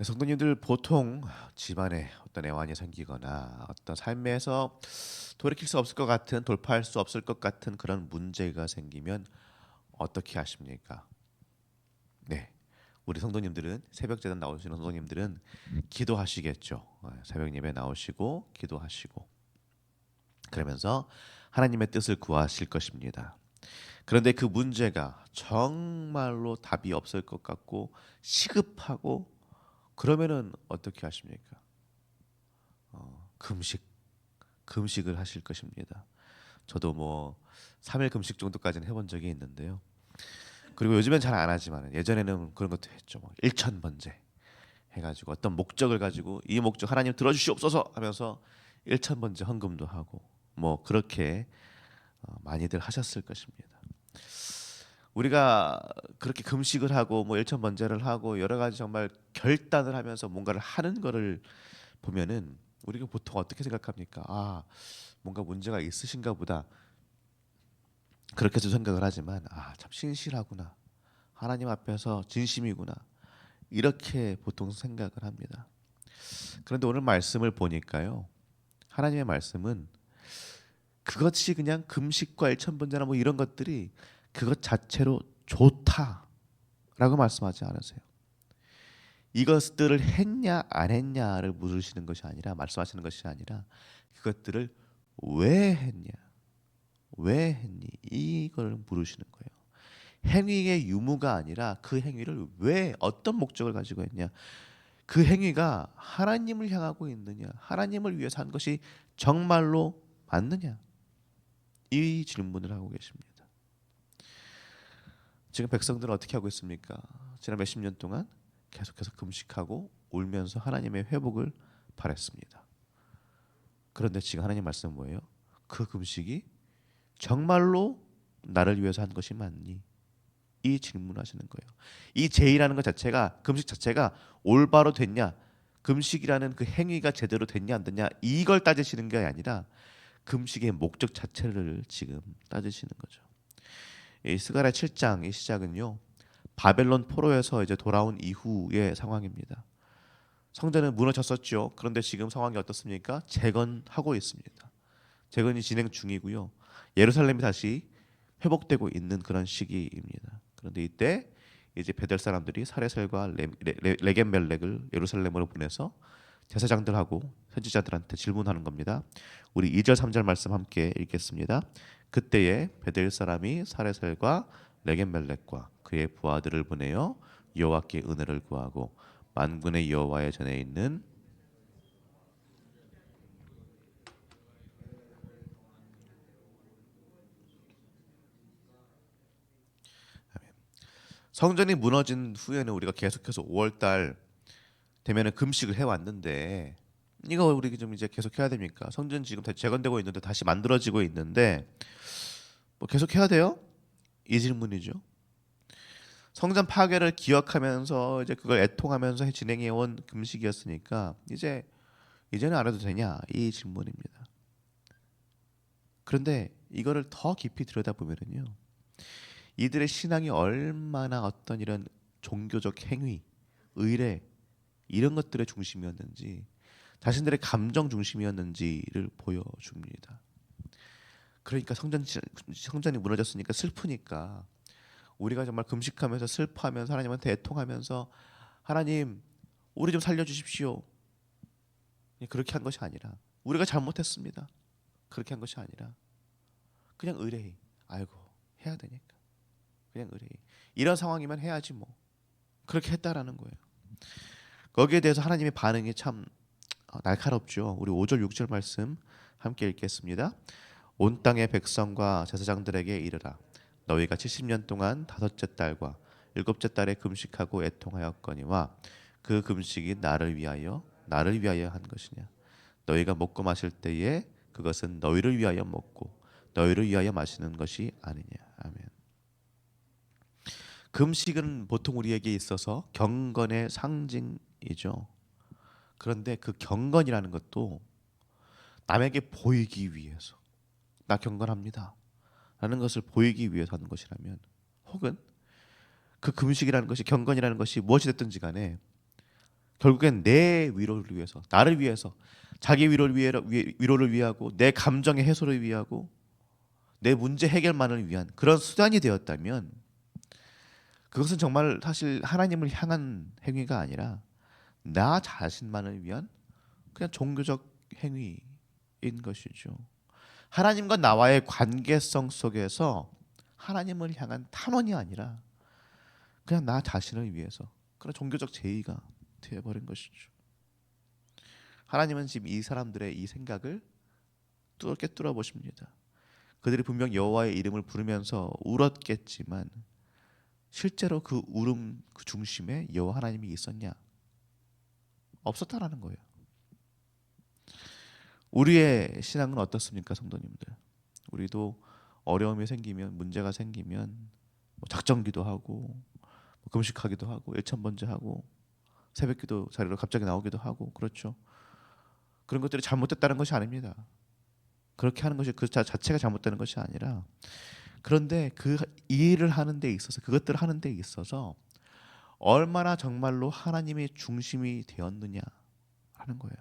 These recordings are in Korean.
네, 성도님들 보통 집안에 어떤 애환이 생기거나 어떤 삶에서 돌이킬 수 없을 것 같은 돌파할 수 없을 것 같은 그런 문제가 생기면 어떻게 하십니까? 네, 우리 성도님들은 새벽 재단 나오시는 성도님들은 기도하시겠죠. 어, 새벽 예배 나오시고 기도하시고 그러면서 하나님의 뜻을 구하실 것입니다. 그런데 그 문제가 정말로 답이 없을 것 같고 시급하고 그러면은 어떻게 하십니까? 어, 금식, 금식을 하실 것입니다. 저도 뭐 3일 금식 정도까지는 해본 적이 있는데요. 그리고 요즘엔 잘 안 하지만 예전에는 그런 것도 했죠. 뭐 일천 번제 해가지고 어떤 목적을 가지고 이 목적 하나님 들어주시옵소서 하면서 일천 번제 헌금도 하고 뭐 그렇게 어, 많이들 하셨을 것입니다. 우리가 그렇게 금식을 하고 뭐 일천 번제를 하고 여러 가지 정말 결단을 하면서 뭔가를 하는 거를 보면은 우리가 보통 어떻게 생각합니까? 아 뭔가 문제가 있으신가 보다 그렇게도 생각을 하지만 아 참 신실하구나 하나님 앞에서 진심이구나 이렇게 보통 생각을 합니다. 그런데 오늘 말씀을 보니까요 하나님의 말씀은 그것이 그냥 금식과 일천 번제나 뭐 이런 것들이 그것 자체로 좋다라고 말씀하지 않으세요. 이것들을 했냐 안 했냐를 물으시는 것이 아니라 말씀하시는 것이 아니라 그것들을 왜 했냐 왜 했니 이걸 물으시는 거예요. 행위의 유무가 아니라 그 행위를 왜 어떤 목적을 가지고 했냐 그 행위가 하나님을 향하고 있느냐 하나님을 위해서 한 것이 정말로 맞느냐 이 질문을 하고 계십니다. 지금 백성들은 어떻게 하고 있습니까? 지난 몇십 년 동안 계속해서 금식하고 울면서 하나님의 회복을 바랬습니다. 그런데 지금 하나님 말씀은 뭐예요? 그 금식이 정말로 나를 위해서 한 것이 맞니? 이 질문하시는 거예요. 이 제의라는 것 자체가 금식 자체가 올바로 됐냐? 금식이라는 그 행위가 제대로 됐냐 안 됐냐 이걸 따지시는 게 아니라 금식의 목적 자체를 지금 따지시는 거죠. 이 스가랴 7장의 시작은요. 바벨론 포로에서 이제 돌아온 이후의 상황입니다. 성전은 무너졌었죠. 그런데 지금 상황이 어떻습니까? 재건하고 있습니다. 재건이 진행 중이고요. 예루살렘이 다시 회복되고 있는 그런 시기입니다. 그런데 이때 이제 베델 사람들이 사레셀과 레겐멜렉을 예루살렘으로 보내서 제사장들하고 선지자들한테 질문하는 겁니다. 우리 2절 3절 말씀 함께 읽겠습니다. 그때에 베델 사람이 사레셀과 레겐멜렉과 그의 부하들을 보내어 여호와께 은혜를 구하고 만군의 여호와의 전에 있는 성전이 무너진 후에는 우리가 계속해서 5월달 되면은 금식을 해왔는데 이거 우리 좀 이제 계속 해야 됩니까? 성전 지금 다 재건되고 있는데 다시 만들어지고 있는데 뭐 계속 해야 돼요? 이 질문이죠. 성전 파괴를 기억하면서 이제 그걸 애통하면서 진행해 온 금식이었으니까 이제 이제는 안 해도 되냐 이 질문입니다. 그런데 이거를 더 깊이 들여다 보면은요. 이들의 신앙이 얼마나 어떤 이런 종교적 행위, 의례 이런 것들의 중심이었는지 자신들의 감정 중심이었는지를 보여줍니다. 그러니까 성전 성전이 무너졌으니까 슬프니까 우리가 정말 금식하면서 슬퍼하면서 하나님한테 애통하면서 하나님 우리 좀 살려 주십시오. 그렇게 한 것이 아니라 우리가 잘못했습니다. 그렇게 한 것이 아니라 그냥 의뢰히 아이고 해야 되니까 그냥 의뢰히 이런 상황이면 해야지 뭐 그렇게 했다라는 거예요. 거기에 대해서 하나님의 반응이 참 어, 날카롭죠. 우리 5절 6절 말씀 함께 읽겠습니다. 온 땅의 백성과 제사장들에게 이르라 너희가 70년 동안 다섯째 달과 일곱째 달에 금식하고 애통하였거니와 그 금식이 나를 위하여 나를 위하여 한 것이냐 너희가 먹고 마실 때에 그것은 너희를 위하여 먹고 너희를 위하여 마시는 것이 아니냐 아멘. 금식은 보통 우리에게 있어서 경건의 상징이죠. 그런데 그 경건이라는 것도 남에게 보이기 위해서 나 경건합니다. 라는 것을 보이기 위해서 하는 것이라면 혹은 그 금식이라는 것이 경건이라는 것이 무엇이 됐든지 간에 결국엔 내 위로를 위해서, 나를 위해서, 자기 위로를 위해 위로를 위하고 내 감정의 해소를 위하고 내 문제 해결만을 위한 그런 수단이 되었다면 그것은 정말 사실 하나님을 향한 행위가 아니라 나 자신만을 위한 그냥 종교적 행위인 것이죠. 하나님과 나와의 관계성 속에서 하나님을 향한 탄원이 아니라 그냥 나 자신을 위해서 그런 종교적 제의가 되어버린 것이죠. 하나님은 지금 이 사람들의 이 생각을 뚫게 뚫어 보십니다. 그들이 분명 여호와의 이름을 부르면서 울었겠지만 실제로 그 울음 그 중심에 여호와 하나님이 있었냐? 없었다라는 거예요. 우리의 신앙은 어떻습니까, 성도님들? 우리도 어려움이 생기면 문제가 생기면 뭐 작정기도 하고 뭐 금식하기도 하고 일천번제 하고 새벽기도 자리로 갑자기 나오기도 하고 그렇죠. 그런 것들이 잘못됐다는 것이 아닙니다. 그렇게 하는 것이 그 자- 자체가 잘못되는 것이 아니라 그런데 그 일을 하는 데 있어서 그것들을 하는 데 있어서 얼마나 정말로 하나님의 중심이 되었느냐 하는 거예요.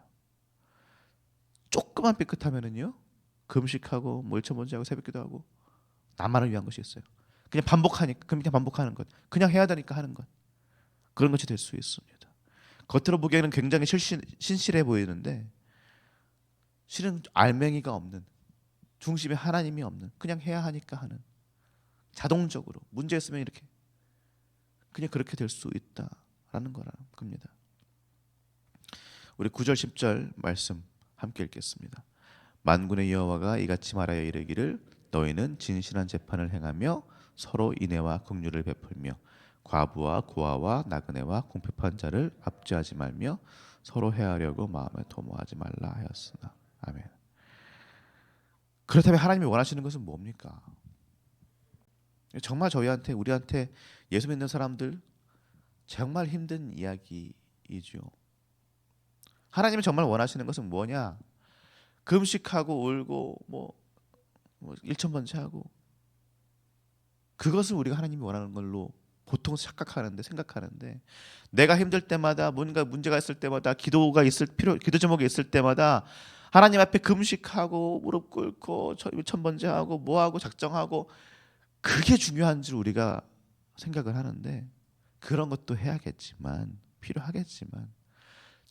조금만 삐끗하면은요 금식하고 뭐 일천번제하고 새벽기도 하고 나만을 위한 것이 있어요. 그냥 반복하니까 그냥 반복하는 것, 그냥 해야 되니까 하는 것 그런 것이 될 수 있습니다. 겉으로 보기에는 굉장히 실신, 신실해 보이는데 실은 알맹이가 없는 중심에 하나님이 없는 그냥 해야 하니까 하는 자동적으로 문제 있으면 이렇게 그냥 그렇게 될 수 있다라는 거라는 겁니다. 우리 9절 10절 말씀 함께 읽겠습니다. 만군의 여호와가 이같이 말하여 이르기를 너희는 진실한 재판을 행하며 서로 인애와 긍휼을 베풀며 과부와 고아와 나그네와 궁핍한 자를 압제하지 말며 서로 해하려고 마음에 도모하지 말라 하였으나 아멘. 그렇다면 하나님이 원하시는 것은 뭡니까? 정말 저희한테 우리한테 예수 믿는 사람들 정말 힘든 이야기이죠. 하나님이 정말 원하시는 것은 뭐냐? 금식하고 울고 뭐, 뭐 일천번제하고 그것을 우리가 하나님이 원하는 걸로 보통 착각하는데 생각하는데 내가 힘들 때마다 뭔가 문제가 있을 때마다 기도가 있을 필요 기도 제목이 있을 때마다 하나님 앞에 금식하고 무릎 꿇고 천번제하고 뭐 하고 작정하고 그게 중요한 줄 우리가 생각을 하는데 그런 것도 해야겠지만 필요하겠지만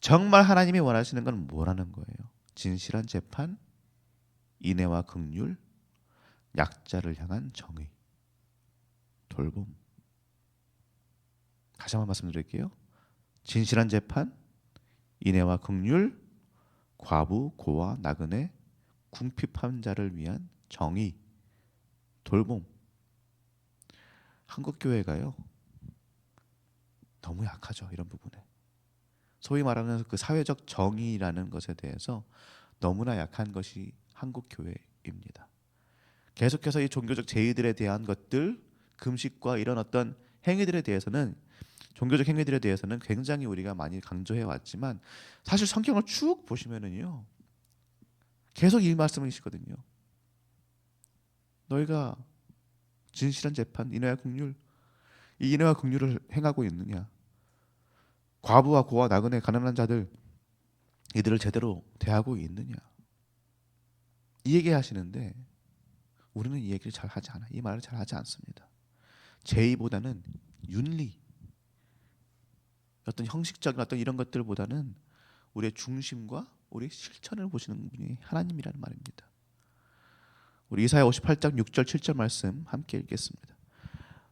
정말 하나님이 원하시는 건 뭐라는 거예요? 진실한 재판, 인애와 긍휼, 약자를 향한 정의, 돌봄. 다시 한번 말씀드릴게요. 진실한 재판, 인애와 긍휼, 과부, 고아, 나그네, 궁핍한 자를 위한 정의, 돌봄. 한국 교회가요 너무 약하죠 이런 부분에. 소위 말하는 그 사회적 정의라는 것에 대해서 너무나 약한 것이 한국 교회입니다. 계속해서 이 종교적 제의들에 대한 것들, 금식과 이런 어떤 행위들에 대해서는 종교적 행위들에 대해서는 굉장히 우리가 많이 강조해 왔지만 사실 성경을 쭉 보시면은요 계속 이 말씀이시거든요. 너희가 진실한 재판, 인애와 긍휼, 이 인애와 긍휼을 행하고 있느냐? 과부와 고아 나그네 가난한 자들 이들을 제대로 대하고 있느냐? 이 얘기 하시는데 우리는 이 얘기를 잘 하지 않아. 이 말을 잘 하지 않습니다. 제의보다는 윤리, 어떤 형식적인 어떤 이런 것들보다는 우리의 중심과 우리 실천을 보시는 분이 하나님이라는 말입니다. 우리 이사야 58장 6절 7절 말씀 함께 읽겠습니다.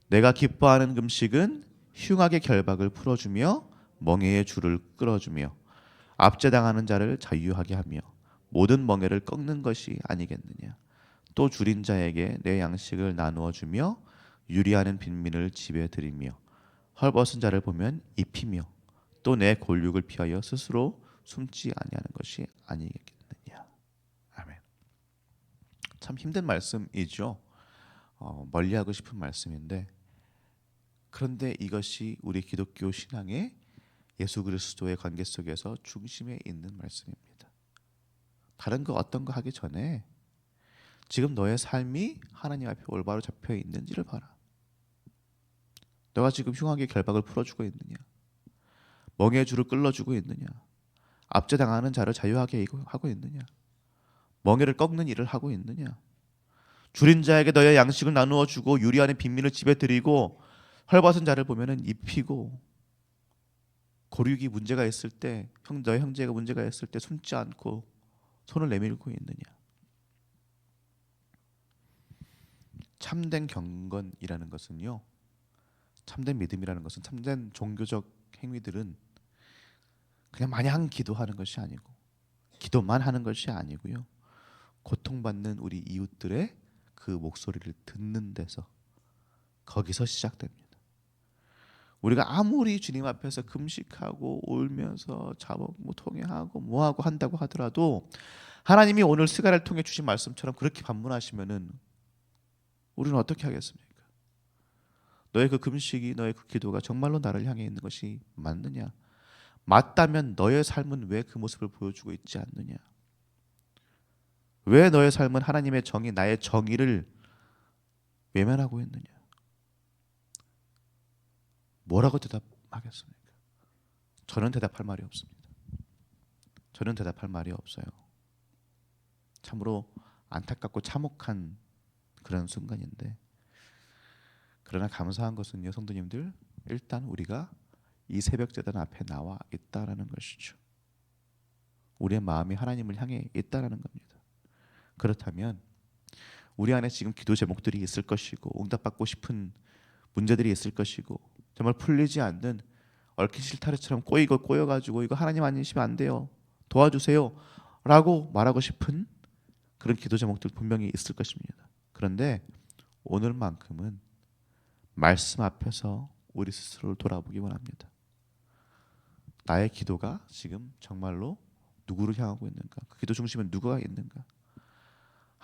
내가 기뻐하는 금식은 흉악의 결박을 풀어주며 멍에의 줄을 끌어주며 압제당하는 자를 자유하게 하며 모든 멍에를 꺾는 것이 아니겠느냐. 또 줄인 자에게 내 양식을 나누어 주며 유리하는 빈민을 집에 들이며 헐벗은 자를 보면 입히며 또 내 골육을 피하여 스스로 숨지 아니하는 것이 아니겠느냐. 참 힘든 말씀이죠. 어, 멀리하고 싶은 말씀인데 그런데 이것이 우리 기독교 신앙의 예수 그리스도의 관계 속에서 중심에 있는 말씀입니다. 다른 거 어떤 거 하기 전에 지금 너의 삶이 하나님 앞에 올바로 잡혀 있는지를 봐라. 너가 지금 흉하게 결박을 풀어주고 있느냐? 멍에 줄을 끌어주고 있느냐? 압제당하는 자를 자유하게 하고 있느냐? 멍에를 꺾는 일을 하고 있느냐? 줄인 자에게 너의 양식을 나누어 주고 유리하는 빈민을 집에 들이고 헐벗은 자를 보면은 입히고 고륙이 문제가 있을 때 형, 너의 형제가 문제가 있을 때 숨지 않고 손을 내밀고 있느냐? 참된 경건이라는 것은요. 참된 믿음이라는 것은 참된 종교적 행위들은 그냥 마냥 기도하는 것이 아니고 기도만 하는 것이 아니고요. 고통받는 우리 이웃들의 그 목소리를 듣는 데서 거기서 시작됩니다. 우리가 아무리 주님 앞에서 금식하고 울면서 자복 뭐 통회하고 뭐하고 한다고 하더라도 하나님이 오늘 스가를 통해 주신 말씀처럼 그렇게 반문하시면은 우리는 어떻게 하겠습니까? 너의 그 금식이 너의 그 기도가 정말로 나를 향해 있는 것이 맞느냐? 맞다면 너의 삶은 왜 그 모습을 보여주고 있지 않느냐? 왜 너의 삶은 하나님의 정의, 나의 정의를 외면하고 있느냐? 뭐라고 대답하겠습니까? 저는 대답할 말이 없습니다. 저는 대답할 말이 없어요. 참으로 안타깝고 참혹한 그런 순간인데 그러나 감사한 것은요 성도님들 일단 우리가 이 새벽 제단 앞에 나와 있다라는 것이죠. 우리의 마음이 하나님을 향해 있다라는 겁니다. 그렇다면 우리 안에 지금 기도 제목들이 있을 것이고 응답받고 싶은 문제들이 있을 것이고 정말 풀리지 않는 얽힌 실타래처럼 꼬이고 꼬여가지고 이거 하나님 아니시면 안 돼요 도와주세요라고 말하고 싶은 그런 기도 제목들 분명히 있을 것입니다. 그런데 오늘만큼은 말씀 앞에서 우리 스스로를 돌아보기 원합니다. 나의 기도가 지금 정말로 누구를 향하고 있는가? 그 기도 중심에 누가 있는가?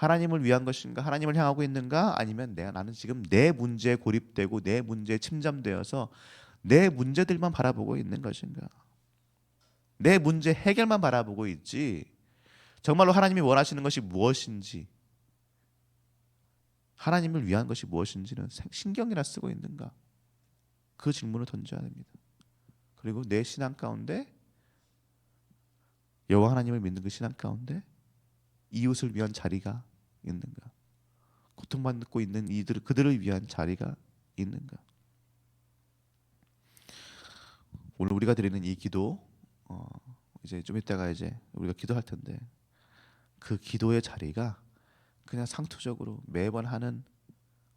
하나님을 위한 것인가? 하나님을 향하고 있는가? 아니면 내가 나는 지금 내 문제에 고립되고 내 문제에 침잠되어서 내 문제들만 바라보고 있는 것인가? 내 문제 해결만 바라보고 있지. 정말로 하나님이 원하시는 것이 무엇인지 하나님을 위한 것이 무엇인지는 신경이나 쓰고 있는가? 그 질문을 던져야 됩니다. 그리고 내 신앙 가운데 여호와 하나님을 믿는 그 신앙 가운데 이웃을 위한 자리가 있는가? 고통받고 있는 이들 그들을 위한 자리가 있는가? 오늘 우리가 드리는 이 기도 어, 이제 좀 이따가 이제 우리가 기도할 텐데 그 기도의 자리가 그냥 상투적으로 매번 하는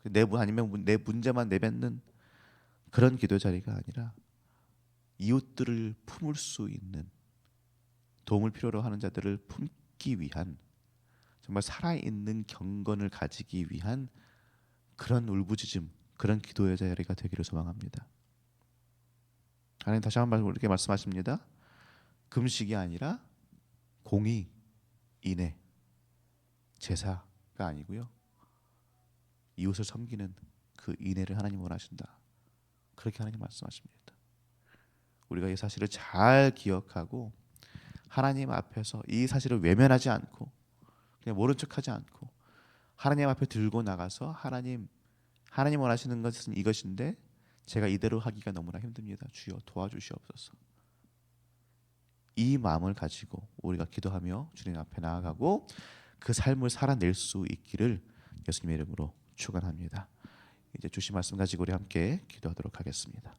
그내 아니면 내 문제만 내뱉는 그런 기도 자리가 아니라 이웃들을 품을 수 있는 도움을 필요로 하는 자들을 품기 위한 정말 살아있는 경건을 가지기 위한 그런 울부짖음 그런 기도의 자리가 되기를 소망합니다. 하나님 다시 한번 이렇게 말씀하십니다. 금식이 아니라 공의, 인애, 제사 가 아니고요. 이웃을 섬기는 그 인애를 하나님 원하신다. 그렇게 하나님 말씀하십니다. 우리가 이 사실을 잘 기억하고 하나님 앞에서 이 사실을 외면하지 않고 그냥 모른 척하지 않고 하나님 앞에 들고 나가서 하나님 하나님 원하시는 것은 이것인데 제가 이대로 하기가 너무나 힘듭니다. 주여 도와주시옵소서. 이 마음을 가지고 우리가 기도하며 주님 앞에 나아가고 그 삶을 살아낼 수 있기를 예수님의 이름으로 축원합니다. 이제 주신 말씀 가지고 우리 함께 기도하도록 하겠습니다.